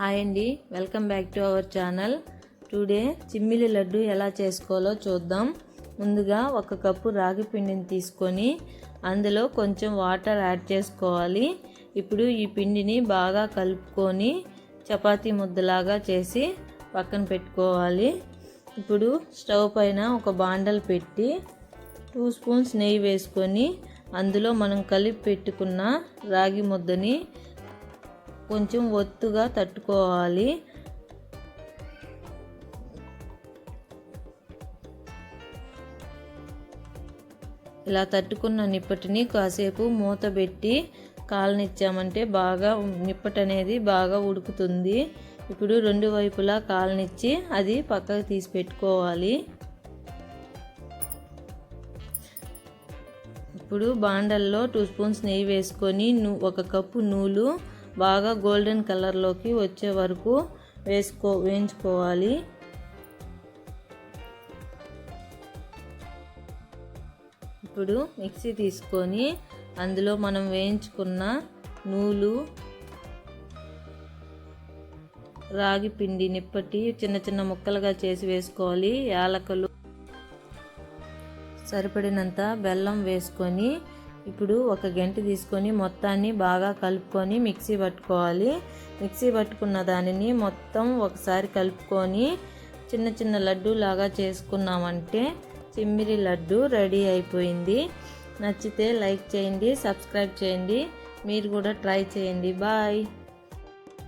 Hi అండి. Welcome back to our channel. Today చిమ్మిలి లడ్డు ఎలా చేసుకోవాలో చూద్దాం. ముందుగా ఒక కప్పు రాగి పిండిని తీసుకొని అందులో కొంచెం వాటర్ యాడ్ చేసుకోవాలి. ఇప్పుడు ఈ పిండిని బాగా కలుపుకొని చపాతీ ముద్దలాగా చేసి పక్కన పెట్టుకోవాలి. ఇప్పుడు స్టవ్ పైన ఒక బాండల్ పెట్టి టూ స్పూన్స్ నెయ్యి వేసుకొని అందులో మనం కలిపి పెట్టుకున్న రాగి ముద్దని కొంచెం ఒత్తుగా తట్టుకోవాలి. ఇలా తట్టుకున్న నిప్పటిని కాసేపు మూత పెట్టి కాలనిచ్చామంటే బాగా నిప్పటి అనేది బాగా ఉడుకుతుంది. ఇప్పుడు రెండు వైపులా కాలనిచ్చి అది పక్కకు తీసి పెట్టుకోవాలి. ఇప్పుడు బాండల్లో టూ స్పూన్స్ నెయ్యి వేసుకొని ఒక కప్పు నూలు బాగా గోల్డెన్ కలర్లోకి వచ్చే వరకు వేసుకో వేయించుకోవాలి. ఇప్పుడు మిక్సీ తీసుకొని అందులో మనం వేయించుకున్న నూలు రాగి పిండి నిప్పటి చిన్న చిన్న ముక్కలుగా చేసి వేసుకోవాలి. యాలకలు సరిపడినంత బెల్లం వేసుకొని ఇప్పుడు ఒక గంట తీసుకొని మొత్తాన్ని బాగా కలుపుకొని మిక్సీ పట్టుకోవాలి. మిక్సీ పట్టుకున్న దానిని మొత్తం ఒకసారి కలుపుకొని చిన్న చిన్న లడ్డు లాగా చేసుకున్నామంటే చిమ్మిరి లడ్డు రెడీ అయిపోయింది. నచ్చితే లైక్ చేయండి సబ్స్క్రైబ్ చేయండి. మీరు కూడా ట్రై చేయండి. బాయ్.